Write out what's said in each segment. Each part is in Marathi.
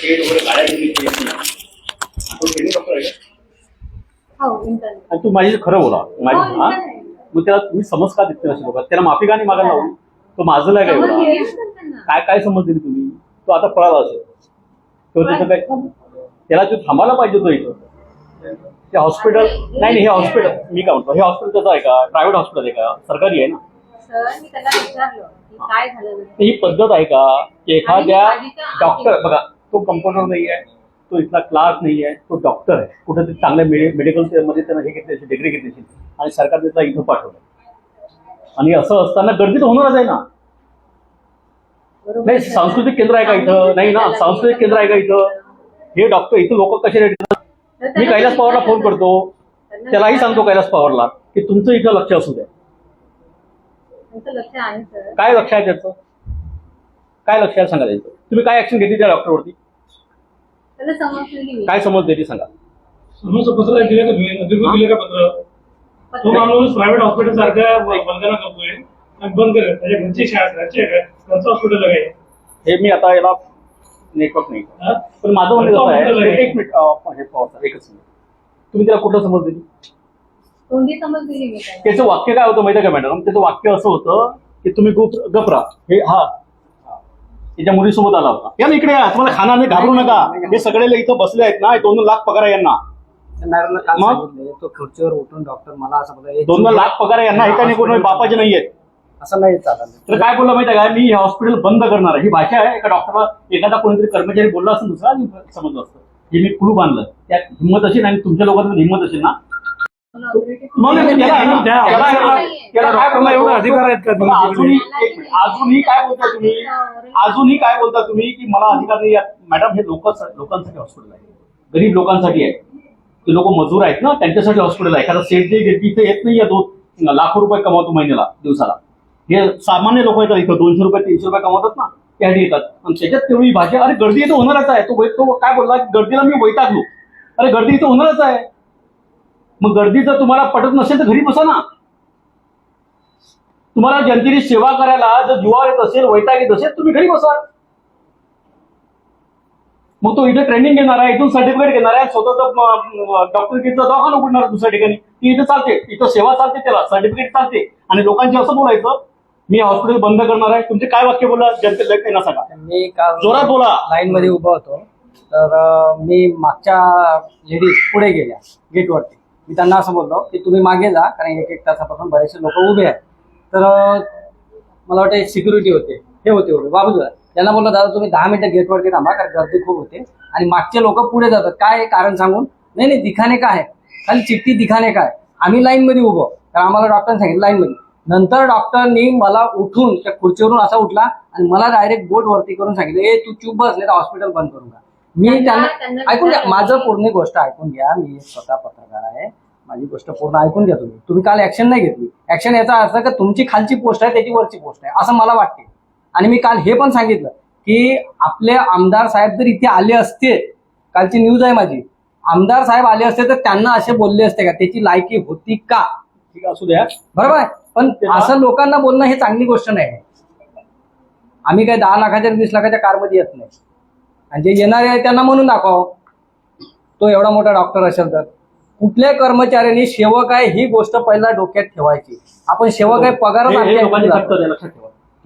शेड वगैरे गाड्या निर्मिती केली नाही. आपण ट्रेनिंग डॉक्टर आहे का? हो आणि तू माझी खरं बोला. माझी हो, हा. मग त्याला तुम्ही समज का देते अशा लोकांना. त्याला माफी का नाही मागायला लावली तो माझं काय समज एवढा. काय काय समज दिली तुम्ही? तो आता पळाला असेल. तो त्याचं काय त्याला तो थांबायला पाहिजे तो इथं. ते हॉस्पिटल नाही नाही हे हॉस्पिटल मी काय म्हणतो हे हॉस्पिटल त्याचं आहे का? प्रायव्हेट हॉस्पिटल आहे का? सरकारी आहे ना? सर मी त्याला विचारलं की काय झालं? तर ही पद्धत आहे का? की एखाद्या डॉक्टर बघा तो कंपाऊंडर नाही आहे तो इथला क्लार्क नाही आहे तो डॉक्टर आहे. कुठेतरी चांगल्या मेडिकलमध्ये त्यानं हे घेतली असेल डिग्री घेतली असेल आणि सरकारने त्याला इथं पाठवलं आणि असं असताना गर्दीत होणारच आहे ना. नाही सांस्कृतिक केंद्र आहे का इथं? नाही ना सांस्कृतिक केंद्र आहे का इथं? हे डॉक्टर इथं लोक कसे रेट तर मी कैलास पवारला फोन करतो. त्यालाही सांगतो कैलास पवारला की तुमचं इथं लक्ष असू द्या. काय लक्ष आहे त्याचं? काय लक्ष आहे सांगा त्याचं? तुम्ही काय ऍक्शन घेतली त्या डॉक्टरवरती त्याला मी. काय समज देते सांगा. समोरच पत्र दिले का तुम्ही? अधिकृत दिले का पत्र? तो माणूस प्रायव्हेट हॉस्पिटल सारख्या बंधना करतोय आणि बंद करेल त्याच्या घरची शाळा घरची आहे का घरचं हॉस्पिटल आहे. हे मी आता याला नेटवर्क नाही. हा? पण माझं म्हणणं कसं आहे. एक मिनिट अं, हे एकच मिनिट. तुम्ही त्याला कुठलं समज दिली? तोंडी समज दिली मी त्याला. त्याचं वाक्य काय होतं माहिती आहे का मॅडम त्याचं वाक्य असं होतं की तुम्ही गुप गपरा हे हा त्याच्या मुलीसोबत आला होता. या ना इकडे या तुम्हाला खानाने घाबरू नका. हे सगळे इथं बसले आहेत ना हे दोन लाख पगार आहे यांना. मॅडमला काल मग? सांगितले तो खुर्चीवर उठून डॉक्टर मला असं बोलला "हे दोन चूक लाख पगार आहे यांना हे काय नाही कोणी बापाचे नाही आहेत. असं नाही चालत. तर काय बोललं माहिती आहे का? मी हे हॉस्पिटल बंद करणार आहे. ही भाषा आहे एका डॉक्टरला एखादा कोणीतरी कर्मचारी बोलला असेल दुसरा आणि समजलं असतं. हे मी कुलूप आणलं त्यात हिंमत असेल आणि तुमच्या लोकांमध्ये हिंमत असेल ना मग समजली. त्याला- त्याला- त्याला- त्याला काय डॉक्टरला एवढे अधिकार आहेत का बघा, अजूनही काय बोलता तुम्ही अजूनही काय बोलता तुम्ही की मला अधिकार नाही. मॅडम हे लोक लोकांसाठी हॉस्पिटल आहे गरीब लोकांसाठी आहे ते लोक मजूर आहेत ना त्यांच्यासाठी हॉस्पिटल आहे एखादा सेठ जे इथे येत नाही दोन लाखो रुपये कमावतो महिन्याला दिवसाला हे सामान्य लोक येतात इथं दोनशे रुपये तीनशे रुपये कमावतात ना त्यासाठी येतात आणि त्याच्यात तेवढी भाषा अरे गर्दी इथं होणारच आहे तो तो काय बोलला गर्दीला मी वैतागलो अरे गर्दी इथं होणारच आहे मग गर्दी जर तुम्हाला पटत नसेल तर घरी बसा ना. तुम्हाला जनतेची सेवा करायला जर जीवावर येत असेल वैताग येत असेल तुम्ही घरी बसा. मग तो इथे ट्रेनिंग घेणार आहे इथून सर्टिफिकेट घेणार आहे स्वतःचा डॉक्टरकीचा दवाखाना उघडणार दुसऱ्या ठिकाणी ती इथं चालते इथं सेवा चालते त्याला सर्टिफिकेट चालते. आणि लोकांची असं बोलायचं मी हॉस्पिटल बंद करणार आहे. तुमचे काय वाक्य बोला जनतेला त्यांना सांगा मी काल जोरात बोला. लाईन मध्ये उभा होतो. तर मी मागच्या लेडीज पुढे गेल्या गेटवरती मी त्यांना असं बोललो की तुम्ही मागे जा कारण एक एक तासापासून बरेचसे लोक उभे आहेत. तर मला वाटतं सिक्युरिटी होते. हे होते उभे. बाबूला त्यांना बोललो दादा तुम्ही दहा मिनिटं गेटवरती थांबा कारण गर्दी खूप होते आणि मागचे लोक पुढे जातात. काय कारण सांगून? नाही नाही दिखाने काय आहे? खाली चिठ्ठी दिखाने काय आम्ही लाईनमध्ये उभं. कारण आम्हाला डॉक्टरने सांगितलं लाईनमध्ये नंतर डॉक्टरनी मला उठून त्या खुर्चीवरून असा उठला आणि मला डायरेक्ट बोट वरती करून सांगितलं ए तू चूप बस नाही तर हॉस्पिटल बंद करून का मी त्यांना- ऐकून घ्या माझं पूर्ण गोष्ट ऐकून घ्या मी एक स्वतः पत्रकार आहे. माझी गोष्ट पूर्ण ऐकून घ्या तुम्ही. तुम्ही काल ऍक्शन नाही घेतली. ऍक्शन याचा अर्थ का तुमची खालची पोस्ट आहे त्याची वरची पोस्ट आहे असं मला वाटते आणि मी काल हे पण सांगितलं की आपले आमदार साहेब जर इथे आले असते. कालची न्यूज आहे माझी. आमदार साहेब आले असते तर त्यांना असे बोलले असते का त्याची लायकी होती का? ठीक आहे असू द्या. बरोबर आहे? पण असं लोकांना बोलणं हे चांगली गोष्ट नाही. आम्ही काय दहा लाखाच्या वीस लाखाच्या कारमध्ये येत नाही. आणि जे येणारे आहे त्यांना म्हणून दाखव तो एवढा मोठा डॉक्टर असेल तर. कुठल्या कर्मचाऱ्यांनी सेवक आहे ही गोष्ट पहिला डोक्यात ठेवायची. आपण सेवक आहे फक्त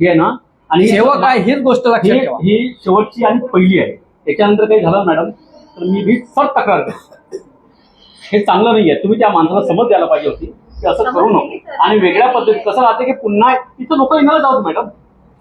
आहे ना आणि सेवक आहे हीच गोष्ट लक्षात ही ठेवा. ही शेवटची आणि पहिली आहे. त्याच्यानंतर काही झालं मॅडम तर मी ही सर तक्रार करतो. हे चांगलं नाही आहे. तुम्ही त्या माणसाला समज द्यायला पाहिजे होती. की असं करू नको. आणि वेगळ्या पद्धतीत कसं राहते की पुन्हा इथं लोक येणारच आहोत मॅडम.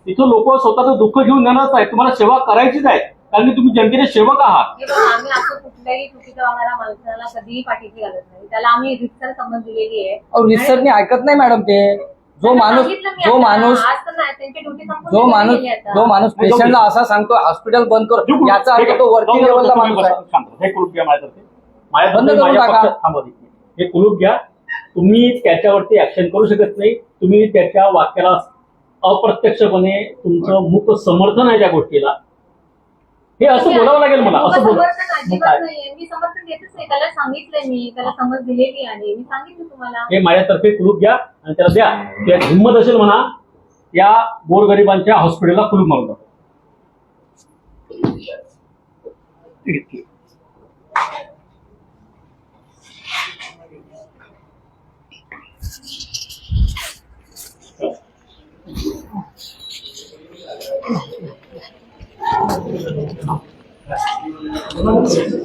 इथं लोक स्वतःचं दुःख घेऊन येणारच आहेत. तुम्हाला सेवा करायचीच आहे कारण की तुम्ही जनतेचे सेवक आहात हे बघा, आम्ही असं कुठल्याही चुकीचं वागणाऱ्या माणसाला कधीही पाठीशी घालत नाही त्याला आम्ही रितसर समज दिलेली आहे अहो, रिसर्चने ऐकत नाही मॅडम ते जो त्यांना माणूस सांगितलं मी जो आता, माणूस आज तर नाही, त्यांची ड्युटी संपून जो माणूस आता. जो माणूस नाही, जाऊ दे. पेशंटला असा सांगतो हॉस्पिटल बंद कर कुलूप. याचा अर्थ. तो जाऊ वर्किंग दे, लेवलचा तुम्ही माणूस आहे बसा. शांत बसा. हे कुलूप घ्या माझ्यातर्फे माझ्यातर्फे बंद करून माझ्या टाका. पक्षात थांबवा. हे कुलूप घ्या तुम्ही त्याच्यावरती ऍक्शन करू शकत नाही तुम्ही त्याच्या वाक्याला अप्रत्यक्षपणे तुमचं मुक्त समर्थन आहे त्या गोष्टीला हे असं बोलावं लागेल मला असं बोल मी समर्थन देतच नाही. त्याला सांगितलंय मी त्याला समज दिलेली आहे. मी सांगितलं तुम्हाला. हे माझ्यातर्फे कुलूप घ्या आणि त्याला द्या. त्या हिंमत असेल म्हणा या गोरगरिबांच्या हॉस्पिटलला कुलूप मारून टाका घेतली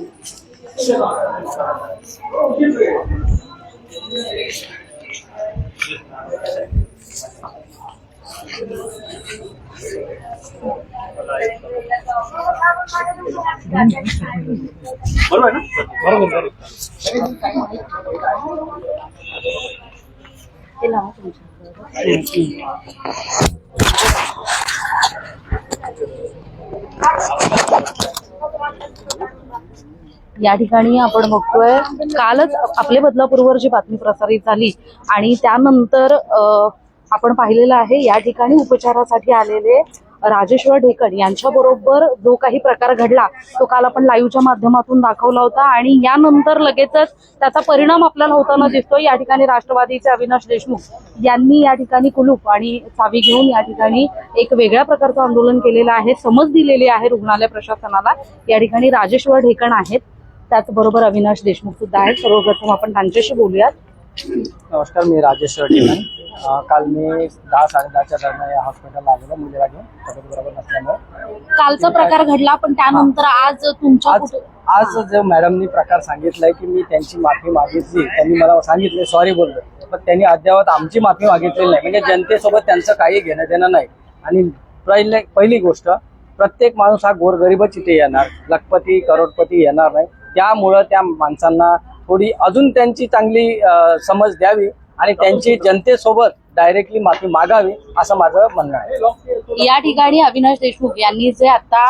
बरोबर आहे ना बरोबर ते लावा तुमच्या या ठिकाणी आपण बघतोय कालच आपले बदलापूरवर जी बातमी प्रसारित झाली आणि त्यानंतर आपण पाहिलेलं आहे या ठिकाणी उपचारासाठी आलेले राजेश्वर ढेकण यांच्या बरोबर जो काही प्रकार घडला तो काल आपण लाईव्हच्या माध्यमातून दाखवला होता आणि यानंतर लगेचच त्याचा परिणाम आपल्याला होताना दिसतोय. या ठिकाणी राष्ट्रवादीचे अविनाश देशमुख यांनी या ठिकाणी कुलूप आणि चावी घेऊन या ठिकाणी एक वेगळ्या प्रकारचं आंदोलन केलेलं आहे समज दिलेली आहे रुग्णालय प्रशासनाला. या ठिकाणी राजेश्वर ढेकण आहेत. त्याचबरोबर अविनाश देशमुख सुद्धा आहेत. सर्वप्रथम आपण त्यांच्याशी बोलूयात. नमस्कार मी ढेकण अं, काल मी दहा साडेदहाच्या दरम्यान या हॉस्पिटलला आलेलो मुलीला घेऊन. तब्येत बरोबर नसल्यामुळे. कालचा प्रकार घडला पण त्यानंतर आज तुमच्या आज जो मॅडमनी प्रकार सांगितलाय की मी त्यांची माफी मागितली त्यांनी मला सांगितले सॉरी बोललो. पण त्यांनी अद्यावत आमची माफी मागितलेली नाही. म्हणजे जनतेसोबत त्यांचं काही घेणं देणं नाही. आणि पहिले पहिली गोष्ट प्रत्येक माणूस हा गोरगरीबच इथे येणार. लखपती करोडपती येणार नाही. त्यामुळं त्या माणसांना थोडी अजून त्यांची चांगली समज द्यावी आणि त्यांची जनतेसोबत डायरेक्टली माफी मागावी असं माझं म्हणणं आहे. या ठिकाणी अविनाश देशमुख यांनी जे आता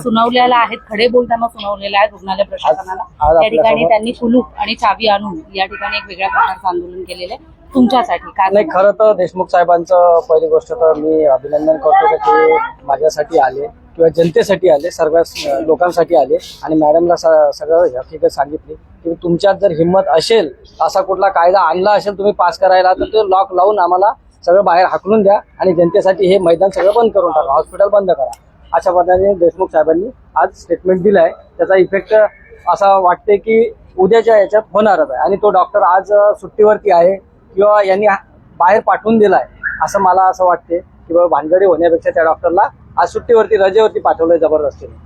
सुनावलेलं आहेत खडे बोलताना सुनावलेलं आहे रुग्णालय प्रशासनाला त्या ठिकाणी त्यांनी कुलूप आणि चावी आणून या ठिकाणी एक वेगळ्या प्रकारचं आंदोलन केलेलं आहे. तुमच्यासाठी नाही खरं तर देशमुख साहेबांचं पहिली गोष्ट तर मी अभिनंदन करतो की ते माझ्यासाठी आले. किंवा जनतेसाठी आले सर्व लोकांसाठी आले आणि मॅडमला स- सगळं हकीकत सांगितली की तुमच्यात जर हिंमत असेल असा कुठला कायदा आणला असेल तुम्ही पास करायला तर ते लॉक लावून आम्हाला सगळं बाहेर हाकलून द्या आणि जनतेसाठी हे मैदान सगळं बंद करून टाका हॉस्पिटल बंद करा. अशा पद्धतीने देशमुख साहेबांनी आज स्टेटमेंट दिलाय. त्याचा इफेक्ट असा वाटते की उद्याच्या याच्यात होणारच आहे आणि तो डॉक्टर आज सुट्टीवरती आहे किंवा यांनी बाहेर पाठवून दिला आहे असं मला असं वाटते की बाबा भानगडी होण्यापेक्षा त्या डॉक्टरला आज सुट्टीवरती रजेवरती पाठवलंय जबरदस्तीने.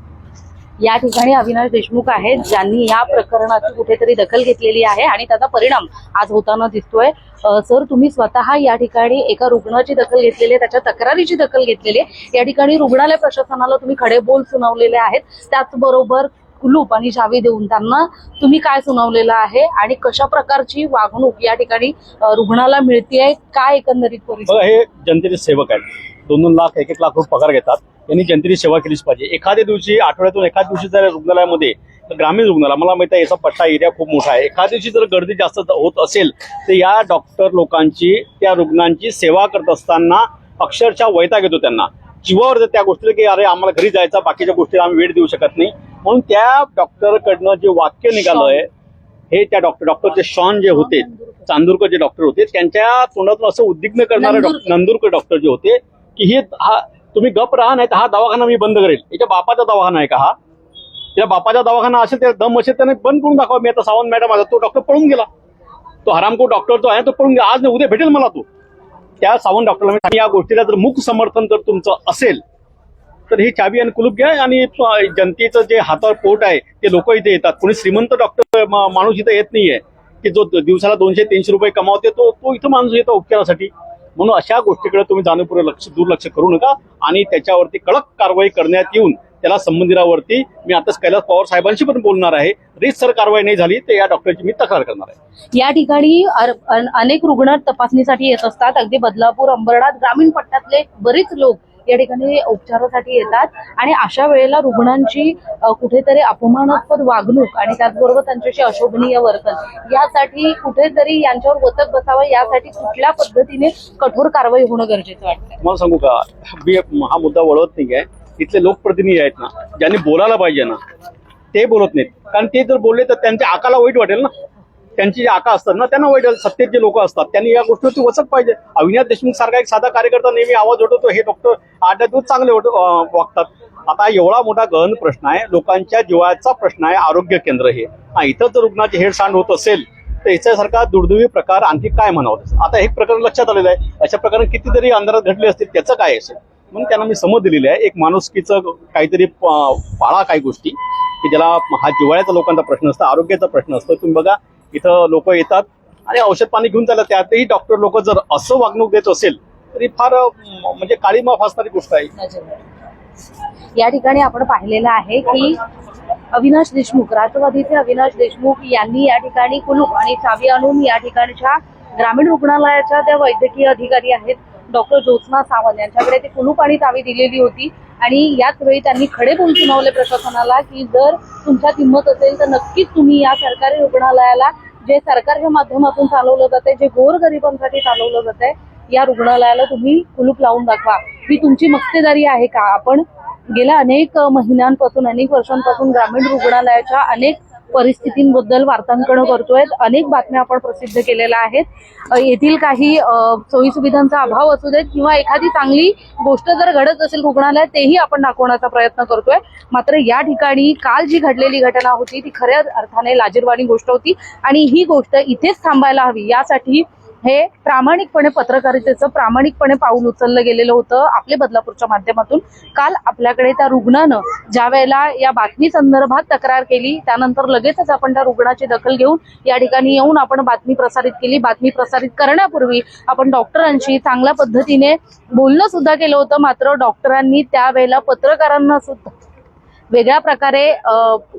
या ठिकाणी अविनाश देशमुख आहेत ज्यांनी या प्रकरणाची कुठेतरी दखल घेतलेली आहे आणि त्याचा परिणाम आज होताना दिसतोय. सर तुम्ही स्वतः या ठिकाणी एका रुग्णाची दखल घेतलेली आहे त्याच्या तक्रारीची दखल घेतलेली आहे. या ठिकाणी रुग्णालय प्रशासनाला तुम्ही खडे बोल सुनावलेले आहेत. त्याचबरोबर कुलूप आणि चावी देऊन त्यांना तुम्ही काय सुनावलेलं आहे आणि कशा प्रकारची वागणूक या ठिकाणी रुग्णाला मिळतीये काय एकंदरीत हे जनतेचे सेवक आहेत. दोन दोन लाख एक एक लाख रुपये पगार घेतात. त्यांनी जनतेची सेवा केलीच पाहिजे. एखाद्या दिवशी आठवड्यातून एखाद दिवशी जर रुग्णालयामध्ये ग्रामीण रुग्णालय मला माहिती आहे याचा पट्टा एरिया खूप मोठा आहे. एखाद्या दिवशी जर गर्दी जास्त होत असेल तर या डॉक्टर लोकांची त्या रुग्णांची सेवा करत असताना अक्षरशः वैताग येतो त्यांना. जीवावर येतं त्या गोष्टीला की अरे आम्हाला घरी जायचं बाकीच्या गोष्टी आम्ही वेळ देऊ शकत नाही. म्हणून त्या डॉक्टरकडनं जे वाक्य निघालंय हे त्या डॉक्टर डॉक्टरचे शॉन जे होते चांदूरकर जे डॉक्टर होते त्यांच्या तोंडातून असं उद्विग्न करणारे डॉक्टर. नंदूरकर डॉक्टर जे होते की हे हा तुम्ही गप राहा नाही तर हा दवाखाना मी बंद करेल. याच्या बापाचा दवाखाना आहे का हा? त्या बापाचा दवाखाना असेल त्या दम असेल त्याने बंद करून दाखवा. मी आता सावंत मॅडम आता तो डॉक्टर पळून गेला. तो हरामको डॉक्टर जो आहे तो पळून गेला. आज नाही उद्या भेटेल मला तो. त्या सावंत डॉक्टरला मी- या गोष्टीला जर मुख समर्थन जर तुमचं असेल तर ही चावी आणि कुलूप घ्या आणि जनतेचं जे हातावर पोट आहे ते लोक इथे येतात. कोणी श्रीमंत डॉक्टर माणूस इथं येत नाहीये की जो दिवसाला दोनशे तीनशे रुपये कमावते तो तो इथं माणूस येतो उपचारासाठी. म्हणून अशा गोष्टीकडे तुम्ही जाणीवपूर्वक लक्ष दुर्लक्ष करू नका आणि त्याच्यावरती कडक कारवाई करण्यात येऊन त्याला संबंधितावरती मी आताच कैलास पवार साहेबांशी पण बोलणार आहे. रीतसर कारवाई नाही झाली तर या डॉक्टरची मी तक्रार करणार आहे. या ठिकाणी अनेक रुग्ण तपासणीसाठी येत असतात. अगदी बदलापूर अंबरनाथ ग्रामीण पट्ट्यातले बरेच लोक या ठिकाणी उपचारासाठी येतात. आणि अशा वेळेला रुग्णांची कुठेतरी अपमानास्पद वागणूक आणि त्याचबरोबर त्यांच्याशी अशोभनीय वर्तन यासाठी कुठेतरी यांच्यावर वचक बसावं यासाठी कुठल्या पद्धतीने कठोर कारवाई होणं गरजेचं वाटतं मला सांगू का? मी हा मुद्दा वळवत नाही आहे इथले लोकप्रतिनिधी आहेत ना ज्यांनी बोलायला पाहिजे ना ते बोलत नाहीत. कारण ते जर बोलले तर त्यांच्या आकाला वाईट वाटेल ना. त्यांची जी आका असतात ना त्यांना वाईट सत्तेत जे लोक असतात त्यांनी या गोष्टीवरती वचक पाहिजे. अविनाश देशमुख सारखा एक साधा कार्यकर्ता नेहमी आवाज उठवतो हे डॉक्टर आठ दिवस चांगले वागतात. आता एवढा मोठा गहन प्रश्न आहे लोकांच्या जीवाचा प्रश्न आहे आरोग्य केंद्र हे. इथं जर रुग्णाची हेडसांड होत असेल तर याच्यासारखा दुर्दैवी प्रकार आणखी काय म्हणावं? आता हे प्रकरण लक्षात आलेलं आहे. अशा प्रकारे कितीतरी अंधारात घडले असतील त्याचं काय असेल? म्हणून त्यांना मी समज दिलेली आहे. एक माणुसकीचं काहीतरी पाळा काही गोष्टी की ज्याला हा जिवाळ्याचा लोकांचा प्रश्न असतो आरोग्याचा प्रश्न असतो. तुम्ही बघा इथं लोक येतात आणि औषध पाणी घेऊन त्याला त्यातही डॉक्टर लोक जर असं वागणूक देत असेल तरी फार म्हणजे काळीमा असणारी गोष्ट आहे. या ठिकाणी आपण पाहिलेलं आहे की अविनाश देशमुख राष्ट्रवादीचे अविनाश देशमुख यांनी या ठिकाणी कुलूप आणि चावी आणून या ठिकाणच्या ग्रामीण रुग्णालयाच्या त्या वैद्यकीय अधिकारी आहेत डॉक्टर ज्योत्ना सावंत यांच्याकडे ते कुलूप आणि चावी दिलेली होती. आणि याच वेळी त्यांनी खडे बोल सुनावले प्रशासनाला की जर तुमच्यात हिंमत असेल तर नक्कीच तुम्ही या सरकारी रुग्णालयाला जे सरकारच्या माध्यमातून चालवलं जाते जे गोरगरिबांसाठी चालवलं जाते या रुग्णालयाला तुम्ही कुलूप लावून दाखवा. ही तुमची मक्तेदारी आहे का? आपण गेल्या अनेक महिन्यांपासून अनेक वर्षांपासून ग्रामीण रुग्णालयाच्या अनेक परिस्थितींबद्दल वार्तांकन करतोय. अनेक बातम्या आपण प्रसिद्ध केलेल्या आहेत. येथील काही सोयीसुविधांचा अभाव असू देत किंवा एखादी चांगली गोष्ट जर घडत असेल रुग्णालयात तेही आपण दाखवण्याचा प्रयत्न करतोय. मात्र या ठिकाणी काल जी घडलेली घटना होती ती खऱ्या अर्थाने लाजीरवाणी गोष्ट होती आणि ही गोष्ट इथेच थांबायला हवी. यासाठी हे प्रामाणिकपणे पत्रकारितेचं प्रामाणिकपणे पाऊल उचललं गेलेलं होतं आपले बदलापूरच्या माध्यमातून. काल आपल्याकडे त्या रुग्णानं ज्या वेळेला या बातमी संदर्भात तक्रार केली त्यानंतर लगेचच आपण त्या रुग्णाची दखल घेऊन या ठिकाणी येऊन आपण बातमी प्रसारित केली. बातमी प्रसारित करण्यापूर्वी आपण डॉक्टरांशी चांगल्या पद्धतीने बोलणं सुद्धा केलं होतं. मात्र डॉक्टरांनी त्यावेळेला पत्रकारांना सुद्धा वेगळ्या प्रकारे अ,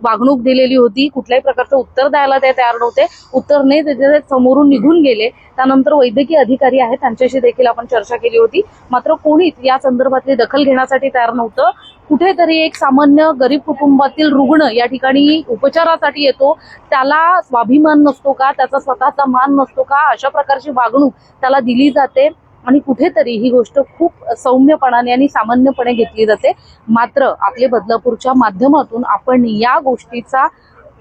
वागणूक दिलेली होती. कुठल्याही प्रकारचं उत्तर द्यायला ते तयार नव्हते. उत्तर नाही त्याच्या समोरून निघून गेले. त्यानंतर वैद्यकीय अधिकारी आहेत. त्यांच्याशी देखील आपण चर्चा केली होती. मात्र कोणीच या संदर्भातली दखल घेण्यासाठी तयार नव्हतं. कुठेतरी एक सामान्य गरीब कुटुंबातील रुग्ण या ठिकाणी उपचारासाठी येतो. त्याला स्वाभिमान नसतो का? त्याचा स्वतःचा मान नसतो का? अशा प्रकारची वागणूक त्याला दिली जाते. आणि कुठेतरी ही गोष्ट खूप सौम्यपणाने आणि सामान्यपणे घेतली जाते. मात्र आपले बदलापूरच्या माध्यमातून आपण या गोष्टीचा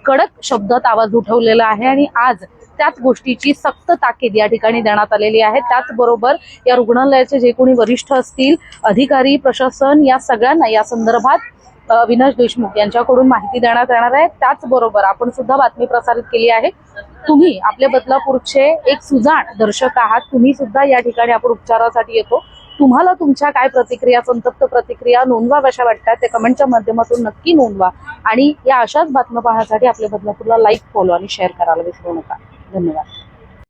कडक शब्दात आवाज उठवलेला आहे आणि आज त्याच गोष्टीची सक्त ताकीद या ठिकाणी देण्यात आलेली आहे. त्याचबरोबर या रुग्णालयाचे जे कोणी वरिष्ठ असतील अधिकारी प्रशासन या सगळ्यांना या संदर्भात अ, अविनाश देशमुख यांच्याकडून माहिती देण्यात येणार आहे. त्याचबरोबर आपण सुद्धा बातमी प्रसारित केली आहे. तुम्ही आपल्या बदलापूरचे एक सुजाण दर्शक आहात. तुम्ही सुद्धा या ठिकाणी आपण उपचारासाठी येतो. तुम्हाला तुमच्या काय प्रतिक्रिया संतप्त प्रतिक्रिया नोंदवाव्याशा वाटतात ते कमेंटच्या माध्यमातून नक्की नोंदवा. आणि या अशाच बातम्या पाहण्यासाठी आपल्या बदलापूरला लाईक फॉलो आणि शेअर करायला विसरू नका. धन्यवाद.